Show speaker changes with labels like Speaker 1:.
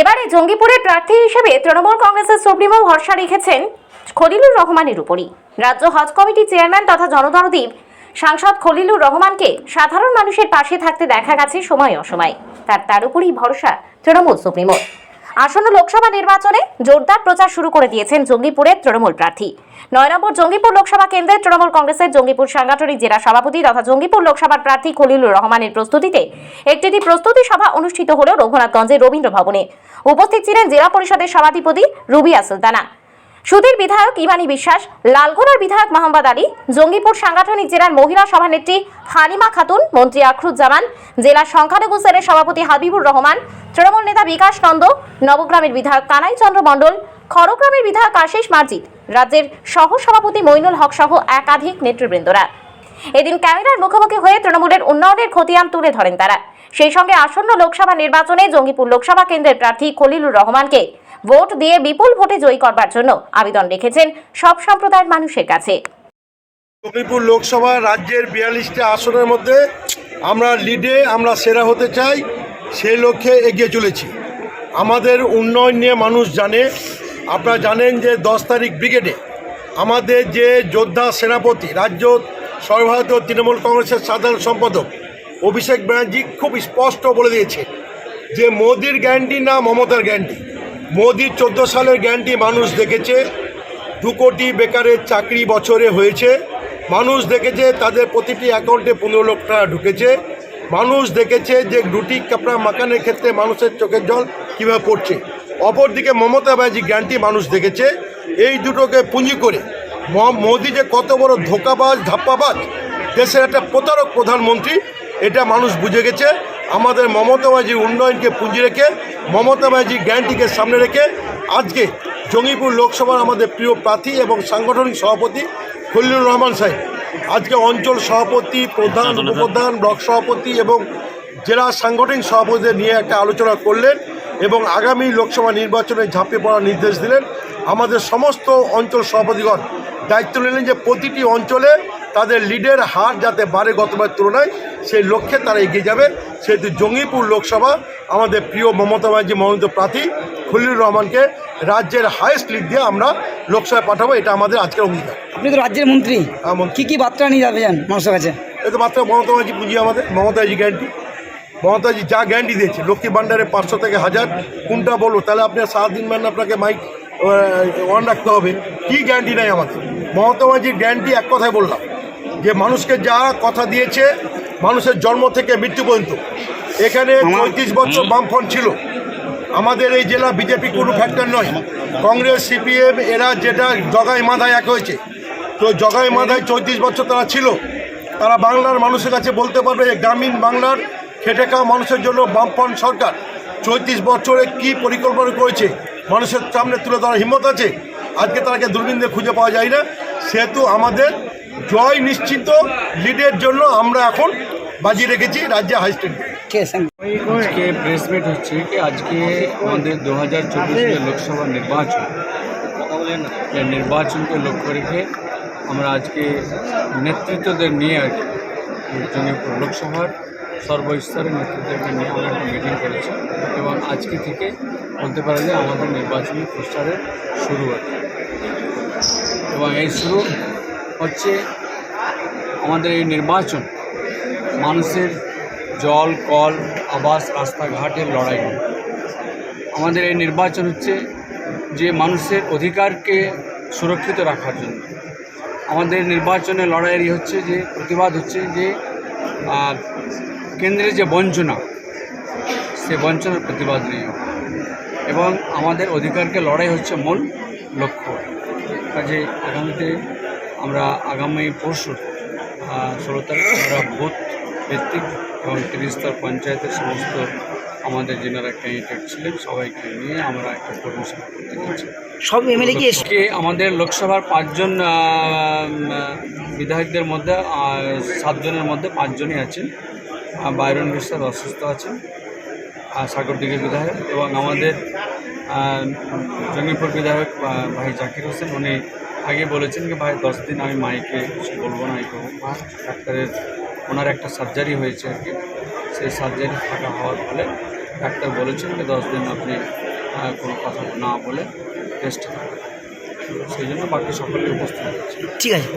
Speaker 1: এবারে জঙ্গিপুরের প্রার্থী হিসেবে তৃণমূল কংগ্রেসের সুপ্রিমো ভরসা রেখেছেন খলিলুর রহমানের উপরই। রাজ্য হজ কমিটি চেয়ারম্যান তথা জনদরদীপ, সাংসদ খলিলুর রহমানকে সাধারণ মানুষের পাশে থাকতে দেখা গেছে সময় অসময়। তার তার উপরই ভরসা তৃণমূল সুপ্রিমো আসন্ন লোকসভা নির্বাচনে জোরদার প্রচার শুরু করে দিয়েছেন জঙ্গিপুরের তৃণমূল প্রার্থী। নয় নম্বর জঙ্গিপুর লোকসভা কেন্দ্রের তৃণমূল কংগ্রেসের জঙ্গিপুর সাংগঠনিক জেলা সভাপতি তথা জঙ্গিপুর লোকসভার প্রার্থী খলিলুর রহমানের প্রস্তুতিতে একটি প্রস্তুতি সভা অনুষ্ঠিত হল রঘুনাথগঞ্জের রবীন্দ্র ভবনে। উপস্থিত ছিলেন জেলা পরিষদের সভাধিপতি রুবিয়া সুলতানা। সুধীর বিধায়ক ইমানি বিশ্বাস, লালগোলার বিধায়ক মোহাম্মদ আলী, জঙ্গিপুর সাংগঠনিক জেলার মহিলা সভানেত্রী হানিমা খাতুন, মন্ত্রী আখরুজ্জামান, জেলা সংখ্যালঘু সেলের সভাপতি হাবিবুর রহমান, তৃণমূল নেতা বিকাশ নন্দ, নবগ্রামের বিধায়ক কানাই চন্দ্র মণ্ডল, খড়গ্রামের বিধায়ক আশিস মার্জিত, রাজ্যের সহ সভাপতি মইনুল হক সহ একাধিক নেতৃবৃন্দরা। এদিন ক্যামেরার মুখোমুখি হয়ে তৃণমূলের উন্নয়নের খতিয়ান তুলে ধরেন তারা। সেই সঙ্গে আসন্ন লোকসভা নির্বাচনে জঙ্গিপুর লোকসভা কেন্দ্রের প্রার্থী খলিলুর রহমানকে ভোট দিয়ে বিপুল ভোটে জয়ী করবার জন্য আবেদন রেখেছেন সব সম্প্রদায়ের মানুষের কাছে।
Speaker 2: লক্ষ্মীপুর লোকসভা রাজ্যের বিয়াল্লিশটা আসনের মধ্যে আমরা লিডে আমরা সেরা হতে চাই, সেই লক্ষ্যে এগিয়ে চলেছি। আমাদের উন্নয়ন নিয়ে মানুষ জানে। আপনারা জানেন যে দশ তারিখ ব্রিগেডে আমাদের যে যোদ্ধা সেনাপতি, রাজ্য সর্বভারতীয় তৃণমূল কংগ্রেসের সাধারণ সম্পাদক অভিষেক ব্যানার্জি খুব স্পষ্ট বলে দিয়েছে যে মোদির গ্যারান্টি না মমতার গ্যারান্টি। মোদির চোদ্দ সালের গ্যারান্টি মানুষ দেখেছে, দু কোটি বেকারের চাকরি বছরে হয়েছে। মানুষ দেখেছে তাদের প্রতিটি অ্যাকাউন্টে পনেরো লক্ষ টাকা ঢুকেছে। মানুষ দেখেছে যে রুটি, কাপড়া মাকানের ক্ষেত্রে মানুষের চোখের জল কীভাবে পড়ছে। অপরদিকে মমতা ব্যানার্জি গ্যারান্টি মানুষ দেখেছে, এই দুটোকে পুঁজি করে মোদি যে কত বড় ধোকাবাজ, ধাপ্পাবাজ, দেশের একটা প্রতারক প্রধানমন্ত্রী, এটা মানুষ বুঝে গেছে। আমাদের মমতা ব্যানার্জির উন্নয়নকে পুঁজি রেখে মমতা ব্যানার্জির গ্যারান্টিকে সামনে রেখে আজকে জঙ্গিপুর লোকসভার আমাদের প্রিয় প্রার্থী এবং সাংগঠনিক সভাপতি খলিলুর রহমান সাহেব আজকে অঞ্চল সভাপতি প্রধান উপপ্রধান ব্লক সভাপতি এবং জেলা সাংগঠনিক সভাপতিদের নিয়ে একটা আলোচনা করলেন এবং আগামী লোকসভা নির্বাচনে ঝাঁপিয়ে পড়ার নির্দেশ দিলেন। আমাদের সমস্ত অঞ্চল সভাপতিগণ দায়িত্ব নিলেন যে প্রতিটি অঞ্চলে তাদের লিডের হার যাতে বাড়ে গতবার তুলনায় সেই লক্ষ্যে তারা এগিয়ে যাবে। সেহেতু জঙ্গিপুর লোকসভা আমাদের প্রিয় মমতা ব্যানার্জি মনোনীত প্রার্থী খলিলুর রহমানকে রাজ্যের হায়েস্ট লিড দিয়ে আমরা লোকসভায় পাঠাবো এটা আমাদের আজকের অঙ্গীকার।
Speaker 3: আপনি তো রাজ্যের মন্ত্রী।
Speaker 2: হ্যাঁ, কী
Speaker 3: কি কি বার্তা নিয়ে যাবেন মানুষের কাছে?
Speaker 2: এটা মাত্র মমতা ব্যানার্জি পুঁজি আমাদের মমতা ব্যানার্জি গ্যারান্টি মমতা ব্যানার্জি যা গ্যারান্টি দিয়েছে লক্ষ্মী ভাণ্ডারে পাঁচশো থেকে হাজার কোনটা বলব? তাহলে আপনি সারাদিন মানে আপনাকে মাইক অন রাখতে হবে। কী গ্যারান্টি নেই আমাদের? মমতা ব্যানার্জির গ্যারান্টি এক কথায় বললাম। যে মানুষকে যা কথা দিয়েছে মানুষের জন্ম থেকে মৃত্যু পর্যন্ত। এখানে পঁয়ত্রিশ বছর বামফ্রন্ট ছিল। আমাদের এই জেলা বিজেপি কোনো ফ্যাক্টর নয়। কংগ্রেস সিপিএম এরা যেটা জগাই মাথায় এক হয়েছে। তো জগাই মাথায় চৌত্রিশ বছর তারা ছিল। তারা বাংলার মানুষের কাছে বলতে পারবে যে গ্রামীণ বাংলার খেটে খাওয়া মানুষের জন্য বামফ্রন্ট সরকার চৌত্রিশ বছরে কি পরিকল্পনা করেছে? মানুষের সামনে তুলে ধরার হিম্মত আছে? আজকে তারাকে দূরবীন খুঁজে পাওয়া যায় না। সেহেতু আমাদের জয় নিশ্চিত লিডের জন্য আমরা এখন বাজি রেখেছি রাজ্যে হাই স্টেট
Speaker 3: কে স্যার?
Speaker 4: আজকে প্রেস মিট হচ্ছে কি? আজকে আমাদের দু হাজার চব্বিশের লোকসভা নির্বাচন। এই নির্বাচনকে লক্ষ্য রেখে আমরা আজকে নেতৃত্বদের নিয়ে আর কি লোকসভার সর্বস্তরের নেতৃত্বকে নিয়ে আমরা একটা মিটিং করেছি। এবং আজকে থেকে বলতে পারা যায় আমাদের নির্বাচনী প্রচারের শুরু আর এবং এই শুরু হচ্ছে আমাদের এই নির্বাচন, মানুষের জল, কল, আবাস, রাস্তাঘাটের লড়াই। আমাদের এই নির্বাচন হচ্ছে যে মানুষের অধিকারকে সুরক্ষিত রাখার জন্য। আমাদের নির্বাচনের লড়াইয়েরই হচ্ছে যে প্রতিবাদ হচ্ছে যে কেন্দ্রের যে বঞ্চনা, সে বঞ্চনার প্রতিবাদ নিয়ে এবং আমাদের অধিকারকে লড়াই হচ্ছে মূল লক্ষ্য। কাজে আগামীতে আমরা আগামী পরশু ষোলো তারিখ আমরা বুথ ভিত্তিক এবং ত্রিস্তর পঞ্চায়েতের সমস্ত আমাদের যেনারা ক্যান্ডিডেট ছিলেন সবাইকে নিয়ে আমরা একটা কর্মসভা করতে যাচ্ছি
Speaker 3: সব এমএলএ কি?
Speaker 4: আমাদের লোকসভার পাঁচজন বিধায়কদের মধ্যে সাতজনের মধ্যে পাঁচজনই আছেন বাইরন বিশ্বাস অসুস্থ আছেন সাগরদিঘির বিধায়ক এবং আমাদের জঙ্গিপুর বিধায়ক ভাই জাকির হোসেন উনি আগে বলেছেন যে ভাই দশ দিন আমি মাইকে কিছু বলব না এই ডাক্তারের ওনার একটা সার্জারি হয়েছে আর কি। সেই সার্জারি থাকা হওয়ার ফলে ডাক্তার বলেছেন যে দশ দিন আপনি কোনো কথা না বলে টেস্ট থাকবেন সেই জন্য বাকি সকলে উপস্থিত
Speaker 3: ঠিক আছে।